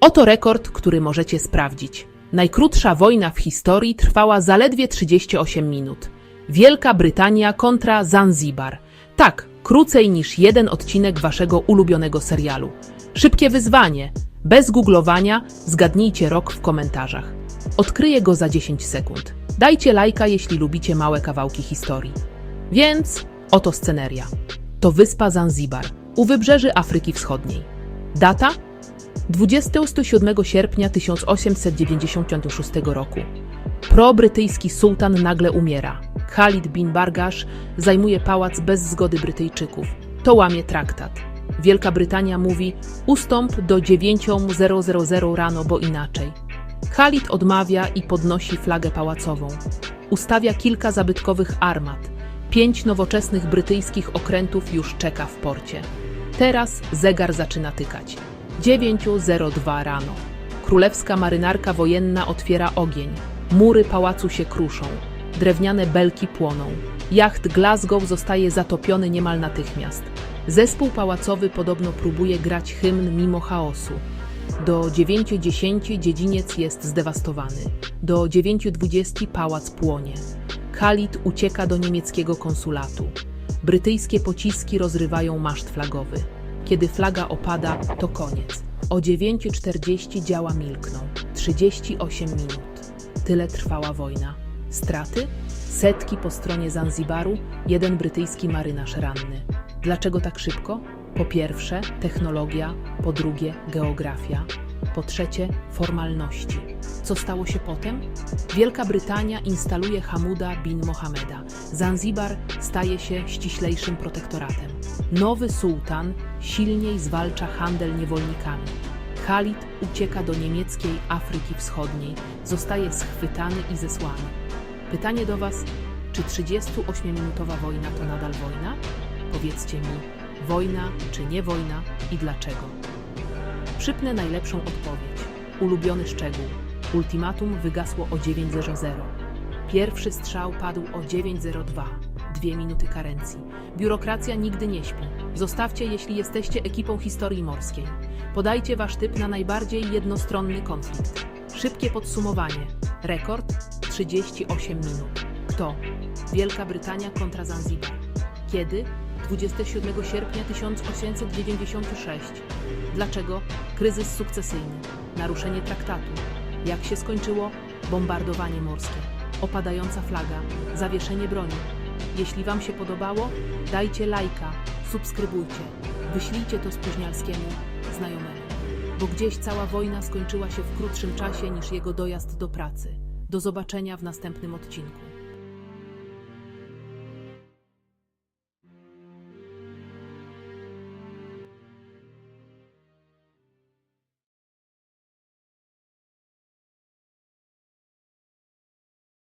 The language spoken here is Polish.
Oto rekord, który możecie sprawdzić. Najkrótsza wojna w historii trwała zaledwie 38 minut. Wielka Brytania kontra Zanzibar. Tak, krócej niż jeden odcinek waszego ulubionego serialu. Szybkie wyzwanie. Bez googlowania zgadnijcie rok w komentarzach. Odkryję go za 10 sekund. Dajcie lajka, jeśli lubicie małe kawałki historii. Więc oto sceneria. To wyspa Zanzibar, u wybrzeży Afryki Wschodniej. Data? 27 sierpnia 1896 roku. Pro-brytyjski sułtan nagle umiera. Khalid bin Bargash zajmuje pałac bez zgody Brytyjczyków. To łamie traktat. Wielka Brytania mówi ustąp do 9.000 rano, bo inaczej. Khalid odmawia i podnosi flagę pałacową. Ustawia kilka zabytkowych armat. Pięć nowoczesnych brytyjskich okrętów już czeka w porcie. Teraz zegar zaczyna tykać. 9.02 rano. Królewska marynarka wojenna otwiera ogień. Mury pałacu się kruszą. Drewniane belki płoną. Jacht Glasgow zostaje zatopiony niemal natychmiast. Zespół pałacowy podobno próbuje grać hymn mimo chaosu. Do 9.10 dziedziniec jest zdewastowany. Do 9.20 pałac płonie. Khalid ucieka do niemieckiego konsulatu. Brytyjskie pociski rozrywają maszt flagowy. Kiedy flaga opada, to koniec. O 9.40 działa milkną. 38 minut. Tyle trwała wojna. Straty? Setki po stronie Zanzibaru, jeden brytyjski marynarz ranny. Dlaczego tak szybko? Po pierwsze, technologia, po drugie, geografia, po trzecie, formalności. Co stało się potem? Wielka Brytania instaluje Hamuda bin Mohameda. Zanzibar staje się ściślejszym protektoratem. Nowy sułtan silniej zwalcza handel niewolnikami. Khalid ucieka do niemieckiej Afryki Wschodniej, zostaje schwytany i zesłany. Pytanie do Was, czy 38-minutowa wojna to nadal wojna? Powiedzcie mi, wojna czy nie wojna i dlaczego? Przypnę najlepszą odpowiedź. Ulubiony szczegół. Ultimatum wygasło o 9.00. Pierwszy strzał padł o 9.02. Dwie minuty karencji. Biurokracja nigdy nie śpi. Zostawcie, jeśli jesteście ekipą historii morskiej. Podajcie wasz typ na najbardziej jednostronny konflikt. Szybkie podsumowanie. Rekord 38 minut. Kto? Wielka Brytania kontra Zanzibar. Kiedy? 27 sierpnia 1896. Dlaczego? Kryzys sukcesyjny, naruszenie traktatu. Jak się skończyło? Bombardowanie morskie, opadająca flaga, zawieszenie broni. Jeśli Wam się podobało, dajcie lajka, subskrybujcie, wyślijcie to spóźnialskiemu znajomemu, bo gdzieś cała wojna skończyła się w krótszym czasie niż jego dojazd do pracy. Do zobaczenia w następnym odcinku.